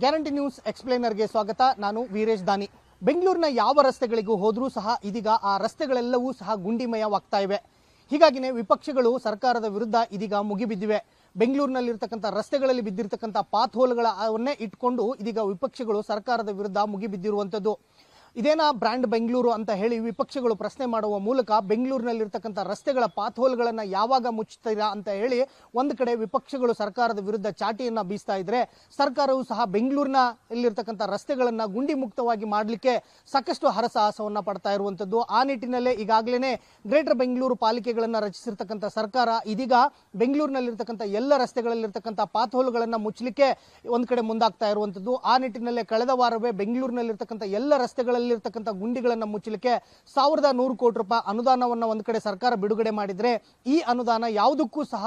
Guarantee news ಎಕ್ಸ್ಪ್ಲೇನರ್ಗೆ ಸ್ವಾಗತ. ನಾನು ವೀರೇಶ್ ದಾನಿ. ಬೆಂಗಳೂರಿನ ಯಾವ ರಸ್ತೆಗಳಿಗೂ ಹೋದರೂ ಸಹ ಇದೀಗ ಆ ರಸ್ತೆಗಳೆಲ್ಲವೂ ಸಹ ಗುಂಡಿಮಯವಾಗ್ತಾ ಇವೆ. ಹೀಗಾಗಿನೇ ವಿಪಕ್ಷಗಳು ಸರ್ಕಾರದ ವಿರುದ್ಧ ಇದೀಗ ಮುಗಿಬಿದ್ದಿವೆ. ಬೆಂಗಳೂರಿನಲ್ಲಿರ್ತಕ್ಕಂಥ ರಸ್ತೆಗಳಲ್ಲಿ ಬಿದ್ದಿರ್ತಕ್ಕಂಥ ಪಾತ್ ಹೋಲ್ಗಳನ್ನೇ ಇಟ್ಕೊಂಡು ಇದೀಗ ವಿಪಕ್ಷಗಳು ಸರ್ಕಾರದ ವಿರುದ್ಧ ಮುಗಿಬಿದ್ದಿರುವಂಥದ್ದು. ಇದೇನಾ ಬ್ರ್ಯಾಂಡ್ ಬೆಂಗಳೂರು ಅಂತ ಹೇಳಿ ವಿಪಕ್ಷಗಳು ಪ್ರಶ್ನೆ ಮಾಡುವ ಮೂಲಕ ಬೆಂಗಳೂರಿನಲ್ಲಿರ್ತಕ್ಕಂಥ ರಸ್ತೆಗಳ ಪಾತ್ಹೋಲ್ಗಳನ್ನು ಯಾವಾಗ ಮುಚ್ಚುತ್ತೀರಾ ಅಂತ ಹೇಳಿ ಒಂದು ಕಡೆ ವಿಪಕ್ಷಗಳು ಸರ್ಕಾರದ ವಿರುದ್ಧ ಚಾಟಿಯನ್ನು ಬೀಸ್ತಾ ಇದ್ರೆ ಸರ್ಕಾರವು ಸಹ ಬೆಂಗಳೂರಿನ ಇಲ್ಲಿರ್ತಕ್ಕಂಥ ರಸ್ತೆಗಳನ್ನು ಗುಂಡಿ ಮುಕ್ತವಾಗಿ ಮಾಡಲಿಕ್ಕೆ ಸಾಕಷ್ಟು ಹರಸಾಹಸವನ್ನು ಪಡ್ತಾ ಇರುವಂಥದ್ದು. ಆ ನಿಟ್ಟಿನಲ್ಲೇ ಈಗಾಗಲೇ ಗ್ರೇಟರ್ ಬೆಂಗಳೂರು ಪಾಲಿಕೆಗಳನ್ನು ರಚಿಸಿರ್ತಕ್ಕಂಥ ಸರ್ಕಾರ ಇದೀಗ ಬೆಂಗಳೂರಿನಲ್ಲಿರ್ತಕ್ಕಂಥ ಎಲ್ಲ ರಸ್ತೆಗಳಲ್ಲಿರ್ತಕ್ಕಂಥ ಪಾತ್ಹೋಲ್ಗಳನ್ನು ಮುಚ್ಚಲಿಕ್ಕೆ ಒಂದು ಕಡೆ ಮುಂದಾಗ್ತಾ ಇರುವಂಥದ್ದು. ಆ ನಿಟ್ಟಿನಲ್ಲೇ ಕಳೆದ ವಾರವೇ ಬೆಂಗಳೂರಿನಲ್ಲಿರ್ತಕ್ಕಂಥ ಎಲ್ಲ ರಸ್ತೆಗಳಲ್ಲಿರ್ತಕ್ಕಂಥ ಗುಂಡಿಗಳನ್ನು ಮುಚ್ಚಲಿಕ್ಕೆ ಸಾವಿರದ ನೂರು ಕೋಟಿ ರೂಪಾಯಿ ಅನುದಾನವನ್ನು ಒಂದು ಕಡೆ ಸರ್ಕಾರ ಬಿಡುಗಡೆ ಮಾಡಿದರೆ ಈ ಅನುದಾನ ಯಾವುದಕ್ಕೂ ಸಹ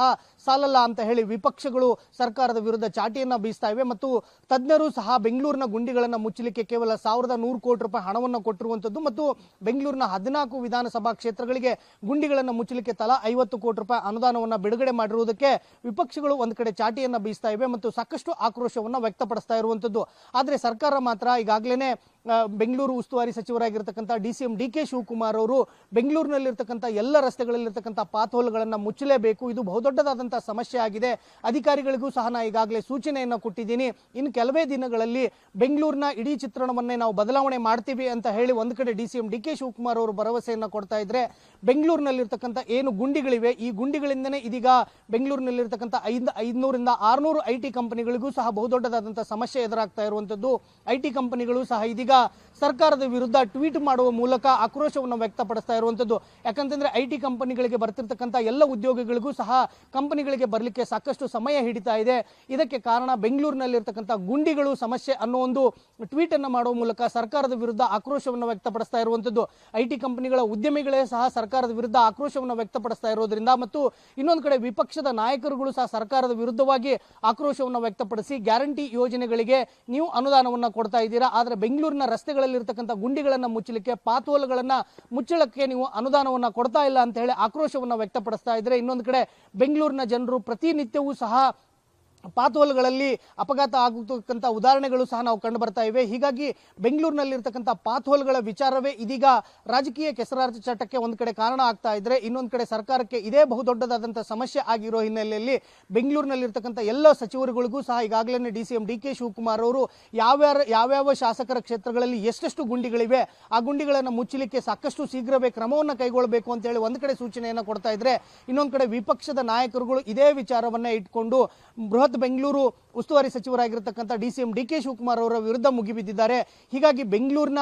ಸಾಲಲ್ಲ ಅಂತ ಹೇಳಿ ವಿಪಕ್ಷಗಳು ಸರ್ಕಾರದ ವಿರುದ್ಧ ಚಾಟಿಯನ್ನು ಬೀಸ್ತಾ ಇವೆ. ಮತ್ತು ತಜ್ಞರು ಸಹ ಬೆಂಗಳೂರಿನ ಗುಂಡಿಗಳನ್ನು ಮುಚ್ಚಲಿಕ್ಕೆ ಕೇವಲ ಸಾವಿರದ ನೂರು ಕೋಟಿ ರೂಪಾಯಿ ಹಣವನ್ನು ಕೊಟ್ಟಿರುವಂಥದ್ದು. ಮತ್ತು ಬೆಂಗಳೂರಿನ ಹದಿನಾಲ್ಕು ವಿಧಾನಸಭಾ ಕ್ಷೇತ್ರಗಳಿಗೆ ಗುಂಡಿಗಳನ್ನು ಮುಚ್ಚಲಿಕ್ಕೆ ತಲಾ ಐವತ್ತು ಕೋಟಿ ರೂಪಾಯಿ ಅನುದಾನವನ್ನು ಬಿಡುಗಡೆ ಮಾಡಿರುವುದಕ್ಕೆ ವಿಪಕ್ಷಗಳು ಒಂದು ಕಡೆ ಚಾಟಿಯನ್ನು ಬೀಸ್ತಾ ಇವೆ. ಮತ್ತು ಸಾಕಷ್ಟು ಆಕ್ರೋಶವನ್ನು ವ್ಯಕ್ತಪಡಿಸ್ತಾ ಇರುವಂಥದ್ದು. ಆದರೆ ಸರ್ಕಾರ ಮಾತ್ರ ಈಗಾಗಲೇ ಬೆಂಗಳೂರು ಉಸ್ತುವಾರಿ ಸಚಿವರಾಗಿರ್ತಕ್ಕಂಥ D C M D K Shivakumar ಅವರು ಬೆಂಗಳೂರಿನಲ್ಲಿರ್ತಕ್ಕಂಥ ಎಲ್ಲ ರಸ್ತೆಗಳಲ್ಲಿರ್ತಕ್ಕಂಥ ಪಾತ್ಹೋಲ್ಗಳನ್ನು ಮುಚ್ಚಲೇಬೇಕು. ಇದು ಬಹುದೊಡ್ಡದಾದಂಥ ಸಮಸ್ಯೆ ಆಗಿದೆ. ಅಧಿಕಾರಿಗಳಿಗೂ ಸಹ ನಾನು ಈಗಾಗಲೇ ಸೂಚನೆಯನ್ನು ಕೊಟ್ಟಿದ್ದೀನಿ. ಇನ್ನು ಕೆಲವೇ ದಿನಗಳಲ್ಲಿ ಬೆಂಗಳೂರಿನ ಇಡೀ ಚಿತ್ರಣವನ್ನೇ ನಾವು ಬದಲಾವಣೆ ಮಾಡ್ತೀವಿ ಅಂತ ಹೇಳಿ ಒಂದು ಕಡೆ D C M D K Shivakumar ಅವರು ಭರವಸೆಯನ್ನು ಕೊಡ್ತಾ ಇದ್ರೆ ಬೆಂಗಳೂರಿನಲ್ಲಿರ್ತಕ್ಕಂಥ ಏನು ಗುಂಡಿಗಳಿವೆ? ಈ ಗುಂಡಿಗಳಿಂದನೇ ಇದೀಗ ಬೆಂಗಳೂರಿನಲ್ಲಿರ್ತಕ್ಕಂಥ ಐದು, ಐದುನೂರಿಂದ ಆರುನೂರು ಐ ಟಿ ಕಂಪನಿಗಳಿಗೂ ಸಹ ಬಹುದೊಡ್ಡದಾದಂಥ ಸಮಸ್ಯೆ ಎದುರಾಗ್ತಾ ಇರುವಂಥದ್ದು. ಐ ಟಿ ಕಂಪನಿಗಳು ಸಹ ಇದೀಗ ಸರ್ಕಾರದ ವಿರುದ್ಧ ಟ್ವೀಟ್ ಮಾಡುವ ಮೂಲಕ ಆಕ್ರೋಶವನ್ನು ವ್ಯಕ್ತಪಡಿಸ್ತಾ ಇರುವಂಥದ್ದು ಯಾಕಂತಂದ್ರೆ ಐ ಟಿ ಕಂಪನಿಗಳಿಗೆ ಬರ್ತಿರ್ತಕ್ಕಂಥ ಎಲ್ಲ ಉದ್ಯೋಗಿಗಳಿಗೂ ಸಹ ಕಂಪನಿಗಳಿಗೆ ಬರಲಿಕ್ಕೆ ಸಾಕಷ್ಟು ಸಮಯ ಹಿಡಿತಾ ಇದೆ. ಇದಕ್ಕೆ ಕಾರಣ ಬೆಂಗಳೂರಿನಲ್ಲಿರ್ತಕ್ಕಂಥ ಗುಂಡಿಗಳು ಸಮಸ್ಯೆ ಅನ್ನೋ ಒಂದು ಟ್ವೀಟ್ ಅನ್ನು ಮಾಡುವ ಮೂಲಕ ಸರ್ಕಾರದ ವಿರುದ್ಧ ಆಕ್ರೋಶವನ್ನು ವ್ಯಕ್ತಪಡಿಸ್ತಾ ಇರುವಂಥದ್ದು ಐ ಟಿ ಕಂಪನಿಗಳ ಉದ್ಯಮಿಗಳೇ ಸಹ ಸರ್ಕಾರದ ವಿರುದ್ಧ ಆಕ್ರೋಶವನ್ನು ವ್ಯಕ್ತಪಡಿಸ್ತಾ ಇರೋದ್ರಿಂದ ಮತ್ತು ಇನ್ನೊಂದು ಕಡೆ ವಿಪಕ್ಷದ ನಾಯಕರುಗಳು ಸಹ ಸರ್ಕಾರದ ವಿರುದ್ಧವಾಗಿ ಆಕ್ರೋಶವನ್ನು ವ್ಯಕ್ತಪಡಿಸಿ ಗ್ಯಾರಂಟಿ ಯೋಜನೆಗಳಿಗೆ ನೀವು ಅನುದಾನವನ್ನು ಕೊಡ್ತಾ ಇದ್ದೀರಾ. ಆದರೆ ಬೆಂಗಳೂರಿನ ರಸ್ತೆಗಳಲ್ಲಿರ್ತಕ್ಕಂಥ ಗುಂಡಿಗಳನ್ನು ಮುಚ್ಚಲಿಕ್ಕೆ ಪಾತೋಲಗಳನ್ನ ಮುಚ್ಚಳಕ್ಕೆ ನೀವು ಅನುದಾನವನ್ನ ಕೊಡ್ತಾ ಇಲ್ಲ ಅಂತ ಹೇಳಿ ಆಕ್ರೋಶವನ್ನು ವ್ಯಕ್ತಪಡಿಸ್ತಾ ಇದ್ರೆ ಇನ್ನೊಂದು ಕಡೆ ಬೆಂಗಳೂರಿನ ಜನರು ಪ್ರತಿನಿತ್ಯವೂ ಸಹ ಪಾತ್ಹೋಲ್ಗಳಲ್ಲಿ ಅಪಘಾತ ಆಗತಕ್ಕಂಥ ಉದಾಹರಣೆಗಳು ಸಹ ನಾವು ಕಂಡು ಬರ್ತಾ ಇವೆ. ಹೀಗಾಗಿ ಬೆಂಗಳೂರಿನಲ್ಲಿರ್ತಕ್ಕಂಥ ಪಾತ್ಹೋಲ್ಗಳ ವಿಚಾರವೇ ಇದೀಗ ರಾಜಕೀಯ ಕೆಸರಾರ್ಥ ಚಟಕ್ಕೆ ಒಂದು ಕಡೆ ಕಾರಣ ಆಗ್ತಾ ಇದ್ರೆ ಇನ್ನೊಂದು ಕಡೆ ಸರ್ಕಾರಕ್ಕೆ ಇದೇ ಬಹುದೊಡ್ಡದಾದಂಥ ಸಮಸ್ಯೆ ಆಗಿರೋ ಹಿನ್ನೆಲೆಯಲ್ಲಿ ಬೆಂಗಳೂರಿನಲ್ಲಿರ್ತಕ್ಕಂಥ ಎಲ್ಲ ಸಚಿವರುಗಳಿಗೂ ಸಹ ಈಗಾಗಲೇ D C M D K Shivakumar ಅವರು ಯಾವ್ಯಾವ ಯಾವ್ಯಾವ ಶಾಸಕರ ಕ್ಷೇತ್ರಗಳಲ್ಲಿ ಎಷ್ಟೆಷ್ಟು ಗುಂಡಿಗಳಿವೆ, ಆ ಗುಂಡಿಗಳನ್ನು ಮುಚ್ಚಲಿಕ್ಕೆ ಸಾಕಷ್ಟು ಶೀಘ್ರವೇ ಕ್ರಮವನ್ನು ಕೈಗೊಳ್ಳಬೇಕು ಅಂತ ಹೇಳಿ ಒಂದು ಕಡೆ ಸೂಚನೆಯನ್ನು ಕೊಡ್ತಾ ಇದ್ರೆ ಇನ್ನೊಂದು ಕಡೆ ವಿಪಕ್ಷದ ನಾಯಕರುಗಳು ಇದೇ ವಿಚಾರವನ್ನ ಇಟ್ಕೊಂಡು ಬೃಹತ್ ಬೆಂಗಳೂರು ಉಸ್ತುವಾರಿ ಸಚಿವರಾಗಿರ್ತಕ್ಕಂಥ D C M D K Shivakumar ಅವರ ವಿರುದ್ಧ ಮುಗಿಬಿದ್ದಿದ್ದಾರೆ. ಹೀಗಾಗಿ ಬೆಂಗಳೂರಿನ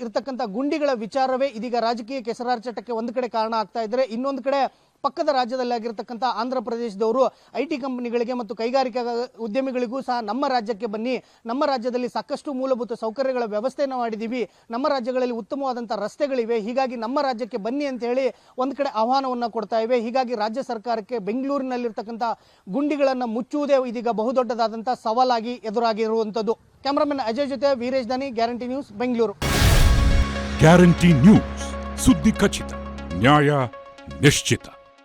ಇರತಕ್ಕಂಥ ಗುಂಡಿಗಳ ವಿಚಾರವೇ ಇದೀಗ ರಾಜಕೀಯ ಕೆಸರಾರ್ಚಟಕ್ಕೆ ಒಂದು ಕಡೆ ಕಾರಣ ಆಗ್ತಾ ಇದ್ರೆ, ಇನ್ನೊಂದು ಕಡೆ ಪಕ್ಕದ ರಾಜ್ಯದಲ್ಲಿ ಆಗಿರತಕ್ಕಂಥ ಆಂಧ್ರ ಪ್ರದೇಶದವರು ಐ ಟಿ ಕಂಪನಿಗಳಿಗೆ ಮತ್ತು ಕೈಗಾರಿಕಾ ಉದ್ಯಮಿಗಳಿಗೂ ಸಹ ನಮ್ಮ ರಾಜ್ಯಕ್ಕೆ ಬನ್ನಿ. ನಮ್ಮ ರಾಜ್ಯದಲ್ಲಿ ಸಾಕಷ್ಟು ಮೂಲಭೂತ ಸೌಕರ್ಯಗಳ ವ್ಯವಸ್ಥೆಯನ್ನು ಮಾಡಿದ್ದೀವಿ. ನಮ್ಮ ರಾಜ್ಯಗಳಲ್ಲಿ ಉತ್ತಮವಾದಂಥ ರಸ್ತೆಗಳಿವೆ. ಹೀಗಾಗಿ ನಮ್ಮ ರಾಜ್ಯಕ್ಕೆ ಬನ್ನಿ ಅಂತ ಹೇಳಿ ಒಂದು ಕಡೆ ಆಹ್ವಾನವನ್ನು ಕೊಡ್ತಾ ಇವೆ. ಹೀಗಾಗಿ ರಾಜ್ಯ ಸರ್ಕಾರಕ್ಕೆ ಬೆಂಗಳೂರಿನಲ್ಲಿರ್ತಕ್ಕಂಥ ಗುಂಡಿಗಳನ್ನು ಮುಚ್ಚುವುದೇ ಇದೀಗ ಬಹುದೊಡ್ಡದಾದಂಥ ಸವಾಲಾಗಿ ಎದುರಾಗಿರುವಂಥದ್ದು. ಕ್ಯಾಮರಾಮನ್ ಅಜಯ್ ಜೊತೆ Veeresh Dani, guarantee news, Bengaluru. Guarantee news, ಸುದ್ದಿ ಖಚಿತ, ನ್ಯಾಯ ನಿಶ್ಚಿತ.